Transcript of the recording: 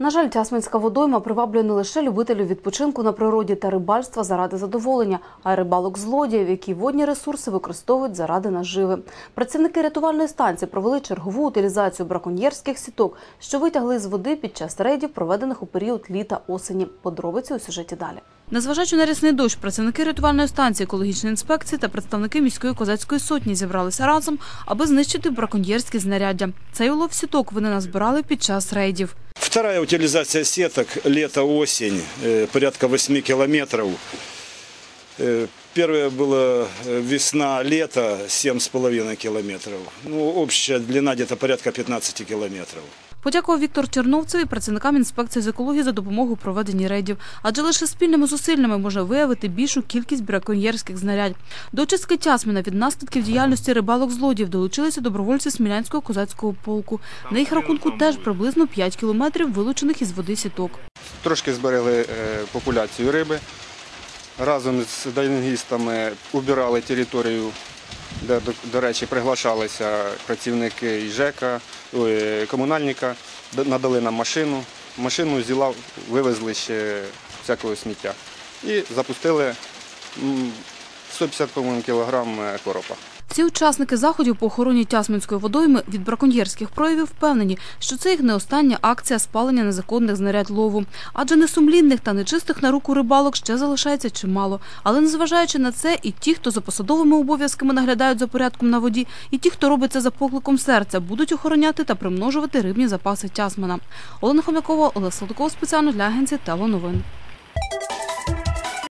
На жаль, Тясминська водойма приваблює не лише любителів відпочинку на природі та рибальства заради задоволення, а й рибалок злодіїв, які водні ресурси використовують заради наживи. Працівники рятувальної станції провели чергову утилізацію браконьєрських сіток, що витягли з води під час рейдів, проведених у період літа-осені. Подробиці у сюжеті далі. Незважаючи на рясний дощ, працівники рятувальної станції екологічної інспекції та представники міської козацької сотні зібралися разом, аби знищити браконьєрські знаряддя. Цей улов сіток вони назбирали під час рейдів. Вторая утилизация сеток лето-осень, э, порядка 8 километров. Э, Первая была э, весна-лето 7,5 километров. Ну, общая длина где-то порядка 15 километров. Подякував Віктор Черновцев і працівникам інспекції з екології за допомогу проведенні рейдів. Адже лише спільними зусиллями можна виявити більшу кількість браконьєрських знарядь. До очистки Тясміна від наслідків діяльності рибалок злодіїв долучилися добровольці Смілянського козацького полку. На їх рахунку теж приблизно 5 кілометрів вилучених із води сіток. Трошки зберегли е, популяцію риби. Разом з дайвінгістами убирали територію, де, до, до речі, приглашалися працівники ЖЕКа, комунальника, надали нам машину. Машину зіла, вивезли ще всякого сміття. І запустили 150 кілограм е, коропа. Всі учасники заходів по охороні Тясминської водойми від браконьєрських проявів впевнені, що це їх не остання акція спалення незаконних знарядь лову. Адже несумлінних та нечистих на руку рибалок ще залишається чимало. Але незважаючи на це, і ті, хто за посадовими обов'язками наглядають за порядком на воді, і ті, хто робить це за покликом серця, будуть охороняти та примножувати рибні запаси Тясмина. Олена Хомякова, Олег Салтиков спеціально для агенції Тело Новин.